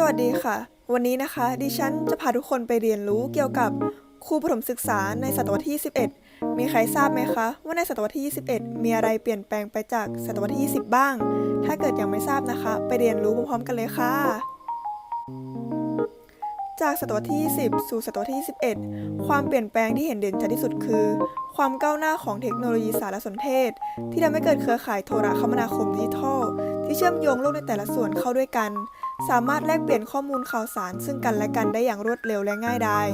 สวัสดีค่ะ วันนี้นะคะ ดิฉันจะพาทุกคนไปเรียนรู้เกี่ยวกับครูประถมศึกษาในศตวรรษที่ 21 มีใครทราบไหมคะ ว่าในศตวรรษที่ 21 มีอะไรเปลี่ยนแปลงไปจากศตวรรษที่ 20 บ้าง ถ้าเกิดยังไม่ทราบนะคะ ไปเรียนรู้พร้อมๆกันเลยค่ะ จากศตวรรษที่ 20 สู่ศตวรรษที่ 21 ความเปลี่ยนแปลงที่เห็นเด่นชัดที่สุดคือ ความก้าวหน้าของเทคโนโลยีสารสนเทศ ที่ทำให้เกิดเครือข่ายโทรคมนาคมดิจิทัล ที่เชื่อมโยงโลกในแต่ละส่วนเข้าด้วยกัน สามารถแลกเปลี่ยนข้อมูลข่าวสาร ซึ่งกันและกันได้อย่างรวดเร็วและง่ายดาย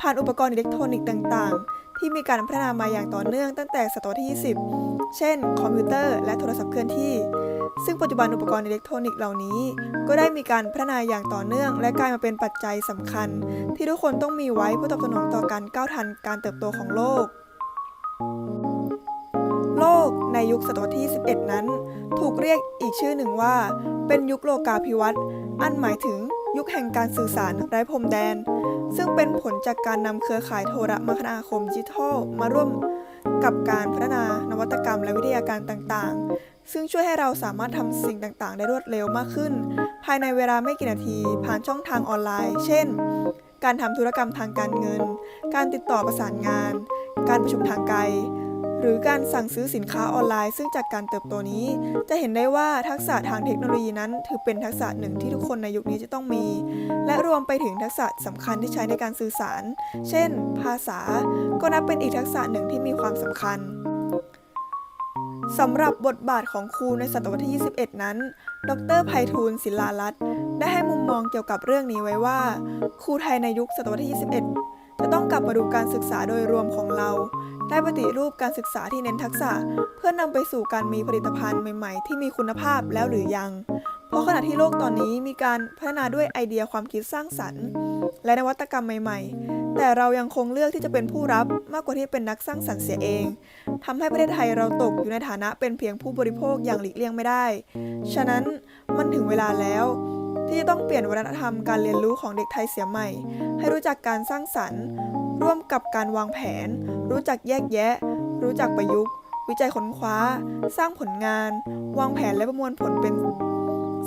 ผ่านอุปกรณ์อิเล็กทรอนิกส์ต่าง ๆ ที่มีการพัฒนามาอย่างต่อเนื่องตั้งแต่ศตวรรษที่ 20 เช่น คอมพิวเตอร์และโทรศัพท์เคลื่อนที่ ซึ่งปัจจุบันอุปกรณ์อิเล็กทรอนิกส์เหล่านี้ ก็ได้มีการพัฒนาอย่างต่อเนื่อง และกลายมาเป็นปัจจัยสำคัญ ที่ทุกคนต้องมีไว้เพื่อตอบสนองต่อการก้าวทันการเติบโตของโลกโลกในยุคศตวรรษที่ 11 นั้น ถูกเรียกอีกชื่อหนึ่งว่า เป็นยุคโลกาภิวัตน์ อันหมายถึงยุคแห่งการสื่อสารไร้พรมแดน ซึ่งเป็นผลจากการนำเครือข่ายโทรคมนาคมดิจิทัลมาร่วมกับการพัฒนานวัตกรรมและวิทยาการต่างๆ ซึ่งช่วยให้เราสามารถทำสิ่งต่างๆ ได้รวดเร็วมากขึ้น ภายในเวลาไม่กี่นาทีผ่านช่องทางออนไลน์ เช่น การทำธุรกรรมทางการเงิน การติดต่อประสานงาน การประชุมทางไกล หรือการสั่งซื้อสินค้าออนไลน์ ซึ่งจากการเติบโตนี้ จะเห็นได้ว่าทักษะทางเทคโนโลยีนั้น ถือเป็นทักษะหนึ่งที่ทุกคนในยุคนี้จะต้องมี และรวมไปถึงทักษะสำคัญที่ใช้ในการสื่อสาร เช่น ภาษา ก็นับเป็นอีกทักษะหนึ่งที่มีความสำคัญสำหรับบทบาทของครูในศตวรรษที่ 21 นั้น ดรไพฑูรย์ศิลารัตน์ได้ให้มุมมองเกี่ยวกับเรื่องนี้ไว้ว่า ครูไทยในยุคศตวรรษที่ 21 จะต้องกลับมาดูการศึกษาโดยรวมของเรา ได้ปฏิรูปการศึกษาที่เน้นทักษะ เพื่อนำไปสู่การมีผลิตภัณฑ์ใหม่ๆ ที่มีคุณภาพแล้วหรือยัง เพราะขณะที่โลกตอนนี้มีการพัฒนาด้วยไอเดียความคิดสร้างสรรค์ และนวัตกรรมใหม่ๆ แต่เรายังคงเลือกที่จะเป็นผู้รับมากกว่าที่เป็นนักสร้างสรรค์เสียเองทำให้ประเทศไทยเราตกอยู่ในฐานะเป็นเพียงผู้บริโภคอย่างหลีกเลี่ยงไม่ได้ ฉะนั้นมันถึงเวลาแล้ว ที่จะต้องเปลี่ยนวัฒนธรรมการเรียนรู้ของเด็กไทยเสียใหม่ ให้รู้จักการสร้างสรรค์ ร่วมกับการวางแผน รู้จักแยกแยะ รู้จักประยุกต์ วิจัยค้นคว้า สร้างผลงาน วางแผนและประมวลผลเป็น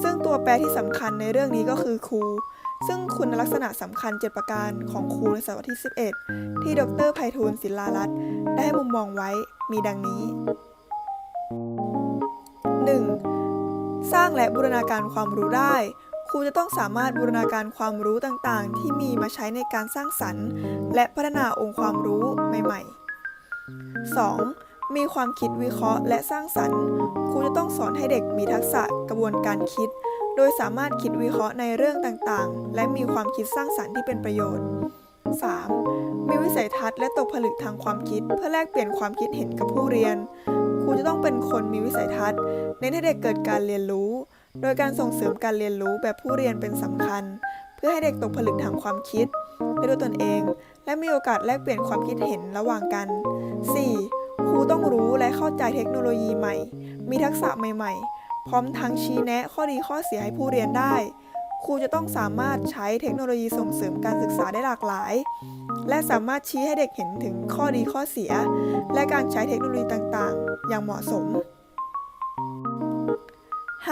ซึ่งตัวแปรที่สำคัญในเรื่องนี้ก็คือครูซึ่งคุณลักษณะสำคัญ 7 ประการของครูในศตวรรษที่ 11 ที่ดรไพฑูรย์ศิลารัตน์ได้ให้มุมมองไว้มีดังนี้ 1. สร้างและบูรณาการความรู้ได้ ครูจะต้องสามารถบูรณาการความรู้ต่างๆ ที่มีมาใช้ในการสร้างสรรค์ และพัฒนาองค์ความรู้ใหม่ๆ 2. มีความคิดวิเคราะห์และสร้างสรรค์ ครูจะต้องสอนให้เด็กมีทักษะกระบวนการคิด โดยสามารถคิดวิเคราะห์ในเรื่องต่างๆ และมีความคิดสร้างสรรค์ที่เป็นประโยชน์ 3. มีวิสัยทัศน์และตกผลึกทางความคิด เพื่อแลกเปลี่ยนความคิดเห็นกับผู้เรียน ครูจะต้องเป็นคนมีวิสัยทัศน์เน้นให้เด็กเกิดการเรียนรู้ โดยการส่งเสริมการเรียนรู้แบบผู้เรียนเป็นสำคัญ เพื่อให้เด็กตกผลึกทางความคิดได้ด้วยตนเอง และมีโอกาสแลกเปลี่ยนความคิดเห็นระหว่างกัน 4. ครูต้องรู้และเข้าใจเทคโนโลยีใหม่ มีทักษะใหม่ ๆ พร้อมทั้งชี้แนะข้อดีข้อเสียให้ผู้เรียนได้ ครูจะต้องสามารถใช้เทคโนโลยีส่งเสริมการศึกษาได้หลากหลาย และสามารถชี้ให้เด็กเห็นถึงข้อดีข้อเสีย และการใช้เทคโนโลยีต่างๆ อย่างเหมาะสม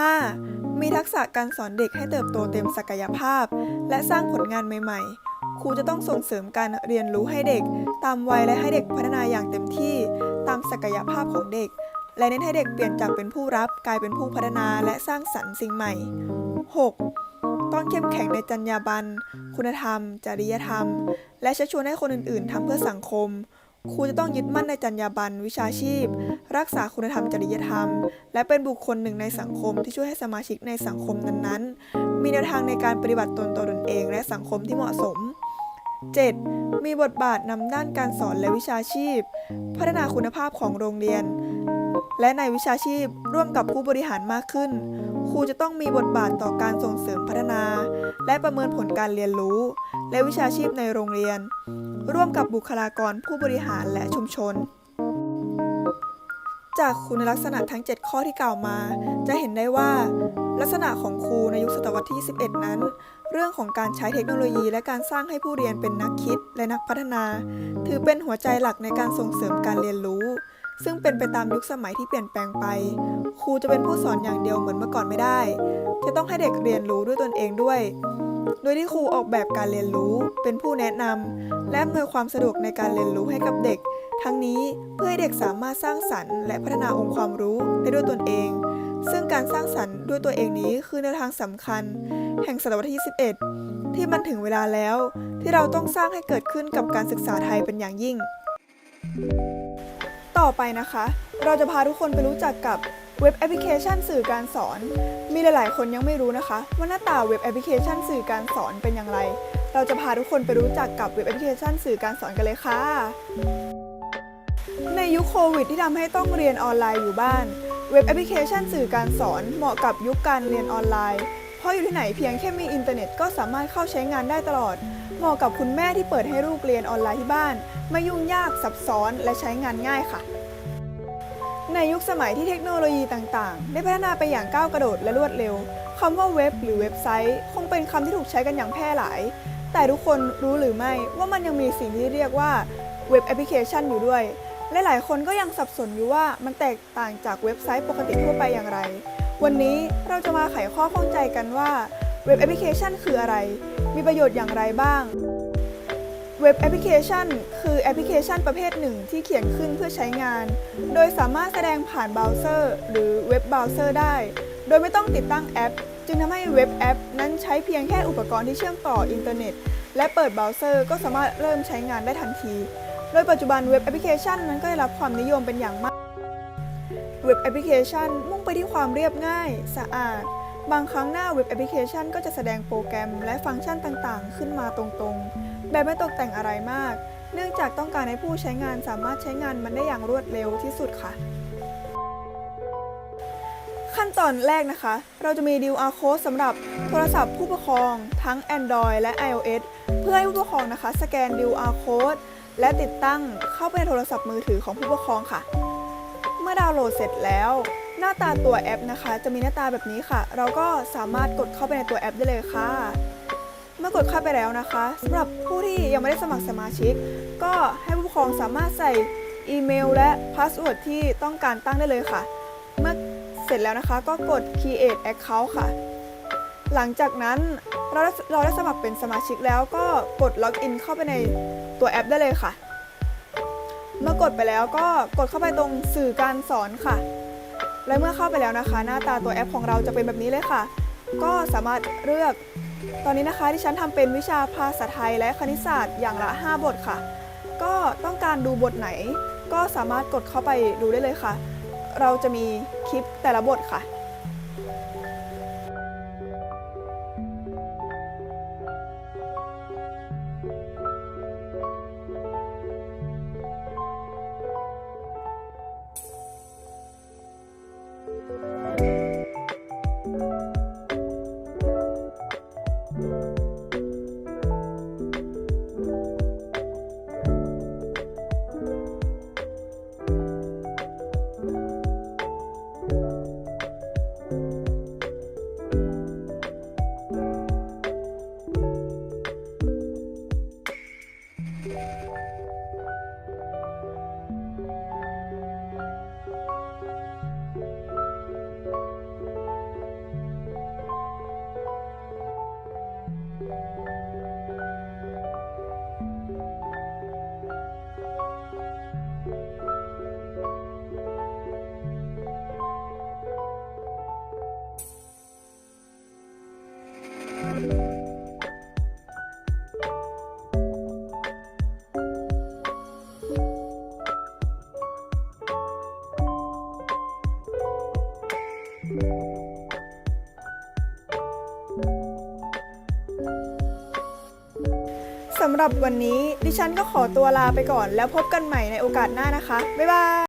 5. มีทักษะการสอนเด็กให้เติบโตเต็มศักยภาพ และสร้างผลงานใหม่ๆ ครูจะต้องส่งเสริมการเรียนรู้ให้เด็ก ตามวัยและให้เด็กพัฒนาอย่างเต็มที่ ตามศักยภาพของเด็ก และเน้นให้เด็กเปลี่ยนจากเป็นผู้รับกลายเป็นผู้พัฒนาและสร้างสรรค์สิ่งใหม่ 6. ต้องเข้มแข็งในจรรยาบรรณ คุณธรรม จริยธรรม และชักชวนให้คนอื่นๆทำเพื่อสังคม ครูจะต้องยึดมั่นในจรรยาบรรณวิชาชีพ รักษาคุณธรรมจริยธรรม และเป็นบุคคลหนึ่งในสังคมที่ช่วยให้สมาชิกในสังคมนั้นๆ มีแนวทางในการปฏิบัติตนต่อตนเอง และสังคมที่เหมาะสม 7. มีบทบาทนำด้านการสอนและวิชาชีพ พัฒนาคุณภาพของโรงเรียน และในวิชาชีพร่วมกับผู้บริหารมากขึ้น ครูจะต้องมีบทบาทต่อการส่งเสริมพัฒนา และประเมินผลการเรียนรู้ และวิชาชีพในโรงเรียน ร่วมกับบุคลากรผู้บริหารและชุมชน จากคุณลักษณะทั้ง 7 ข้อที่กล่าวมา จะเห็นได้ว่า ลักษณะของครูในยุคศตวรรษที่11นั้น เรื่องของการใช้เทคโนโลยีและการสร้างให้ผู้เรียนเป็นนักคิดและนักพัฒนา ถือเป็นหัวใจหลักในการส่งเสริมการเรียนรู้ ซึ่งเป็นไปตามยุคสมัยที่เปลี่ยนแปลงไป ครูจะเป็นผู้สอนอย่างเดียวเหมือนเมื่อก่อนไม่ได้ จะต้องให้เด็กเรียนรู้ด้วยตนเองด้วย โดยที่ครูออกแบบการเรียนรู้ เป็นผู้แนะนำและอำนวยความสะดวกในการเรียนรู้ให้กับเด็ก ทั้งนี้เพื่อให้เด็กสามารถสร้างสรรค์และพัฒนาองค์ความรู้ได้ด้วยตนเอง ซึ่งการสร้างสรรค์ด้วยตัวเองนี้คือแนวทางสำคัญ แห่งศตวรรษที่11ที่มันถึงเวลาแล้ว ที่เราต้องสร้างให้เกิดขึ้นกับการศึกษาไทยเป็นอย่างยิ่ง ต่อไปนะคะ เราจะพาทุกคนไปรู้จักกับ เว็บแอปพลิเคชันสื่อการสอน มีหลาย ๆ คนยังไม่รู้นะคะ ว่าหน้าตาเว็บแอปพลิเคชันสื่อการสอนเป็นอย่างไร เราจะพาทุกคนไปรู้จักกับเว็บแอปพลิเคชันสื่อการสอนกันเลยค่ะ ในยุคโควิดที่ทำให้ต้องเรียนออนไลน์อยู่บ้าน เว็บแอปพลิเคชันสื่อการสอนเหมาะกับยุคการเรียนออนไลน์ เพราะอยู่ที่ไหนเพียงแค่มีอินเทอร์เน็ตก็สามารถเข้าใช้งานได้ตลอด เหมาะกับคุณแม่ที่เปิดให้ลูกเรียนออนไลน์ที่บ้าน ไม่ยุ่งยากซับซ้อนและใช้งานง่ายค่ะ ในยุคสมัยที่เทคโนโลยีต่างๆ ได้พัฒนาไปอย่างก้าวกระโดดและรวดเร็วคำว่าเว็บหรือเว็บไซต์ คงเป็นคำที่ถูกใช้กันอย่างแพร่หลาย แต่ทุกคนรู้หรือไม่ว่ามันยังมีสิ่งที่เรียกว่าเว็บแอปพลิเคชันอยู่ด้วยและหลายคนก็ยังสับสนอยู่ว่ามันแตกต่างจากเว็บไซต์ปกติทั่วไปอย่างไร วันนี้เราจะมาไขข้อข้องใจกันว่าเว็บแอปพลิเคชันคืออะไร มีประโยชน์อย่างไรบ้าง เว็บแอปพลิเคชัน คือแอปพลิเคชันประเภทหนึ่งที่เขียนขึ้นเพื่อใช้งาน โดยสามารถแสดงผ่านเบราว์เซอร์ หรือเว็บเบราว์เซอร์ได้ โดยไม่ต้องติดตั้งแอป จึงทำให้เว็บแอป นั้นใช้เพียงแค่อุปกรณ์ที่เชื่อมต่ออินเทอร์เน็ต และเปิดเบราว์เซอร์ก็สามารถเริ่มใช้งานได้ทันที โดยปัจจุบันเว็บแอปพลิเคชันนั้นก็ได้รับความนิยมเป็นอย่างมาก เว็บแอปพลิเคชันมุ่งไปที่ความเรียบง่าย สะอาด บางครั้งหน้าเว็บแอปพลิเคชันก็จะแสดงโปรแกรม และฟังก์ชันต่างๆ ขึ้นมาตรงๆ แบบไม่ตกแต่งอะไรมาก เนื่องจากต้องการให้ผู้ใช้งานสามารถใช้งานมันได้อย่างรวดเร็วที่สุดค่ะ ขั้นตอนแรกนะคะ เราจะมี QR code สำหรับโทรศัพท์ผู้ปกครอง ทั้ง Android และ iOS เพื่อให้ผู้ปกครองนะคะ สแกน QR code และติดตั้งเข้าไปในโทรศัพท์มือถือของผู้ปกครองค่ะ เมื่อดาวน์โหลดเสร็จแล้ว หน้าตาตัวแอปนะคะ จะมีหน้าตาแบบนี้ค่ะ เราก็สามารถกดเข้าไปในตัวแอปได้เลยค่ะ เมื่อกดเข้าไปแล้วนะคะสำหรับผู้ที่ยังไม่ได้สมัครสมาชิก ก็ให้ผู้ปกครองสามารถใส่อีเมลและพาสเวิร์ดที่ต้องการตั้งได้เลยค่ะ เมื่อเสร็จแล้วนะคะก็กด create account ค่ะ หลังจากนั้นเราเราได้สมัครเป็นสมาชิกแล้วก็กดล็อกอินเข้าไปในตัวแอปได้เลยค่ะ เมื่อกดไปแล้วก็กดเข้าไปตรงสื่อการสอนค่ะ และเมื่อเข้าไปแล้วนะคะ หน้าตาตัวแอปของเราจะเป็นแบบนี้เลยค่ะ ก็สามารถเลือก ตอนนี้นะคะที่ฉันทำเป็นวิชาภาษาไทยและคณิตศาสตร์อย่างละ 5 บทค่ะ ก็ต้องการดูบทไหน ก็สามารถกดเข้าไปดูได้เลยค่ะ เราจะมีคลิปแต่ละบทค่ะำหรับวันนี้ดิฉันก็ขอตัวลาไปก่อน แล้วพบกันใหม่ในโอกาสหน้านะคะ บ๊ายบาย